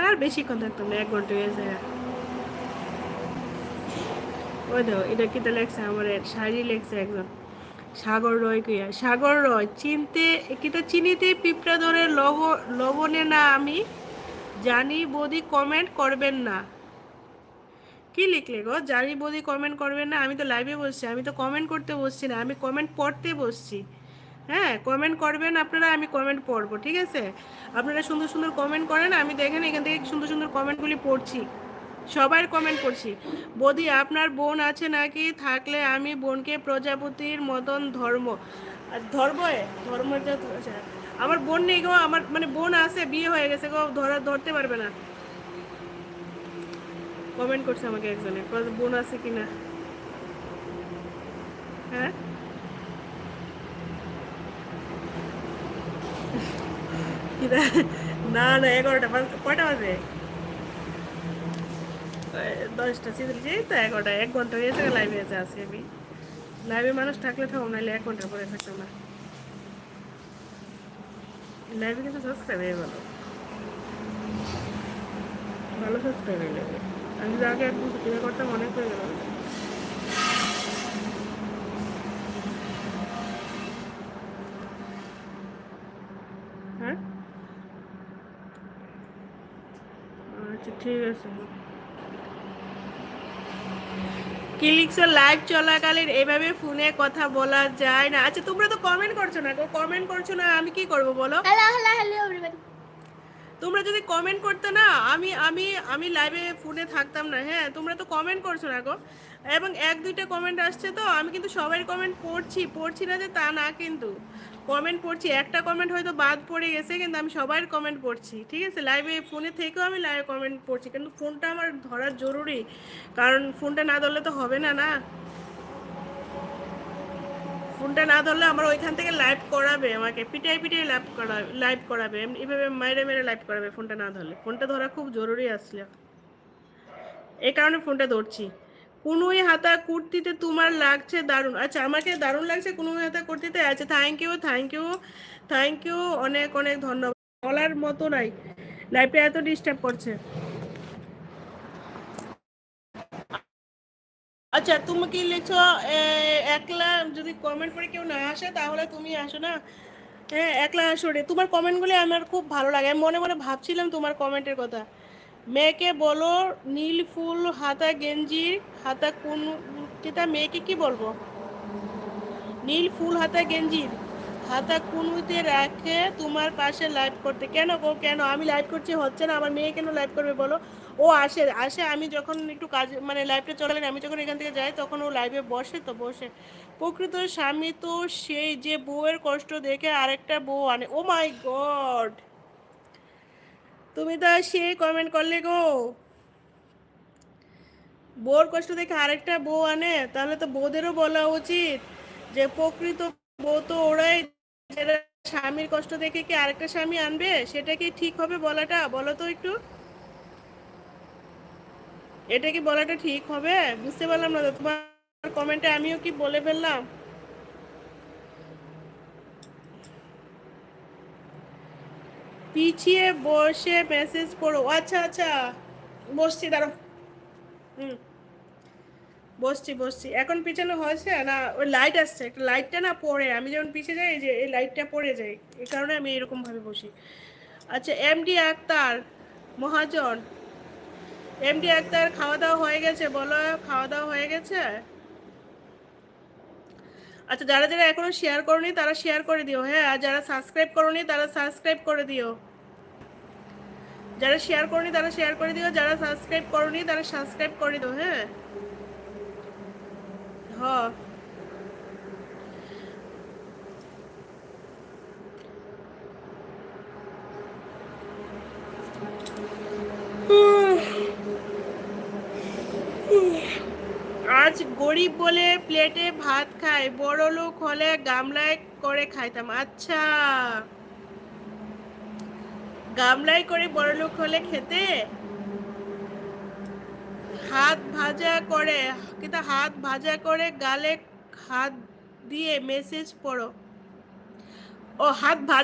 আর বেশিক্ষণ থাকতাম না এক ঘণ্টা হয়ে যায়। ওই দেখো, এটা কিটা লেখছে আমার শাড়ি লেখছে একজন। সাগর রয় কইয়া, সাগর রয়, চিনতে কিটা চিনিতে পিঁপড়া ধরে লব, লবণে না আমি জানি বদি কমেন্ট করবেন না। কি লিখলে গো? জানি বদি কমেন্ট করবেন না? আমি তো লাইভে বসছি, আমি তো কমেন্ট করতে বসছি না, আমি কমেন্ট পড়তে বসছি। হ্যাঁ কমেন্ট করবেন আপনারা আমি কমেন্ট পড়ব ঠিক আছে? আপনারা সুন্দর সুন্দর কমেন্ট করেন আমি দেখেন এখান থেকে সুন্দর সুন্দর কমেন্টগুলি পড়ছি। সবার কমেন্ট করছি বদি আপনার বোন আছে নাকি? থাকলে আমি বোনকে প্রজাপতির মতন ধর্ম। ধর্ম? ধর্মটা আচ্ছা, আমার বোন নেই গো আমার মানে বোন আছে বিয়ে হয়ে গেছে গো ধরা ধরতে পারবে না। কমেন্ট করছে আমাকে একজনে বোন আছে কিনা? হ্যাঁ? না না, এগারোটা কয়টা বাজে? দশটা ছিচল্লিশ, এই তো এগারোটা, এক ঘণ্টা হয়েছে লাইভে আছে আছি আমি। লাইভে মানুষ থাকলে থাকো নাহলে এক ঘণ্টা পরে থাকতাম না। লাইভে কিন্তু সাবস্ক্রাইব হয়ে গেল ভালো সাবস্ক্রাইব হয়ে যাবে আমি আগে একদম কিনে করতাম, অনেক হয়ে গেল হ্যাঁ আচ্ছা ঠিক আছে। কি লাইভ চলাকালীন এভাবে ফোনে কথা বলা যায় না। আচ্ছা তোমরা তো কমেন্ট করছ না কমেন্ট করছ না, আমি কি করব বলো? হ্যালো হ্যালো হ্যালো তোমরা যদি কমেন্ট করতে না, আমি আমি আমি লাইভে ফোনে থাকতাম না হ্যাঁ? তোমরা তো কমেন্ট করছ না গো। এবং এক, দুইটা কমেন্ট আসছে তো, আমি কিন্তু সবাই কমেন্ট পড়ছি পড়ছি না যে তা না কিন্তু। কমেন্ট পড়ছি, একটা কমেন্ট হয়তো বাদ পড়ে গেছে, কিন্তু আমি সবার কমেন্ট পড়ছি, ঠিক আছে? লাইভে ফোনে থেকেও আমি লাইভে কমেন্ট পড়ছি, কিন্তু ফোনটা আমার ধরা জরুরি। কারণ ফোনটা না ধরলে তো হবে না না? ফোনটা না ধরলে আমার ওইখান থেকে লাইভ করাবে আমাকে পিটাই পিটাই লাইভ করাবে লাইভ করাবে এইভাবে মেরে মেরে লাইভ করাবে ফোনটা না ধরলে। ফোনটা ধরা খুব জরুরি আসলে। এই কারণে ফোনটা ধরছি। কুনুই হাতা কুর্তিতে তোমার লাগছে দারুণ। আচ্ছা আমাকে দারুণ লাগছে কুনুই হাতা কুর্তিতে? আচ্ছা thank you thank you thank you অনেক অনেক ধন্যবাদ। বলার মতো নাই। লাইফে এত ডিস্টার্ব করছে। আচ্ছা তুমি কি লিখছো একলা যদি কমেন্ট করে কেউ না আসে, তাহলে তুমি আসো না? হ্যাঁ একলা আসো রে। তোমার কমেন্টগুলি আমার খুব ভালো লাগে। আমি মনে মনে ভাবছিলাম তোমার কমেন্টের কথা। মেয়েকে বলো, নীল ফুল, হাতা গেঞ্জি, হাতা কোন যেটা মেয়েকে কি বলব? নীল ফুল, হাতা গেঞ্জির হাতা কুনুতে রাখে তোমার পাশে লাইভ করতে। কেন গো? কেন? আমি লাইভ করছি, হচ্ছে না। আমার মেয়ে কেন লাইভ করবে বলো? ও আসে আসে, আমি যখন একটু কাজ মানে লাইভটা চলালেন আমি যখন এখান থেকে যাই, তখন ও লাইভে বসে তো বসে। প্রকৃত স্বামী তো সেই যে বউয়ের কষ্ট দেখে আরেকটা বউ আনে। ও মাই গড তুমি তো সে কমেন্ট করলে গো। বউর কষ্ট দেখে আরেকটা বউ আনে, তাহলে তো বউদেরও বলা উচিত যে প্রকৃত বউ তো ওরাই স্বামীর কষ্ট দেখে কি আরেকটা স্বামী আনবে? সেটা কি ঠিক হবে বলাটা? বলো তো একটু। এটা কি বলাটা ঠিক হবে? বুঝতে পারলাম না তোমার কমেন্টে আমিও কি বলে ফেললাম? পিছিয়ে বসে মেসেজ পড়ো আচ্ছা আচ্ছা। বসছি দাঁড়ো হুম। বসছি বসছি। এখন পিছনে হয়েছে? না, ওই লাইট আসছে। একটা লাইটটা না পড়ে। আমি যখন পিছিয়ে যাই যে, এই লাইটটা পড়ে যায়। এই কারণে আমি এরকম ভাবে বসি। আচ্ছা এমডি আক্তার মহাজন এমডি আক্তার খাওয়া দাওয়া হয়ে গেছে? বলো, খাওয়া দাওয়া হয়ে গেছে? আচ্ছা যারা যারা এখনও শেয়ার করনি, তারা শেয়ার করে দিও হ্যাঁ? আর যারা সাবস্ক্রাইব করনি, তারা সাবস্ক্রাইব করে দিও। যারা শেয়ার করনি, তারা শেয়ার করে দিও, যারা সাবস্ক্রাইব করনি, তারা সাবস্ক্রাইব করে দিও হ্যাঁ? হ্যাঁ আজ গরিব বলে প্লেটে ভাত খায়, বড় লোক হলে গামলায় করে খাইতাম। আচ্ছা গামলায় করে বড় লোক হলে খেতে? হাত ভাজা করে, কিন্তু হাত ভাজা করে গালে হাত দিয়ে মেসেজ পড়ো। ও, হাত ভাজা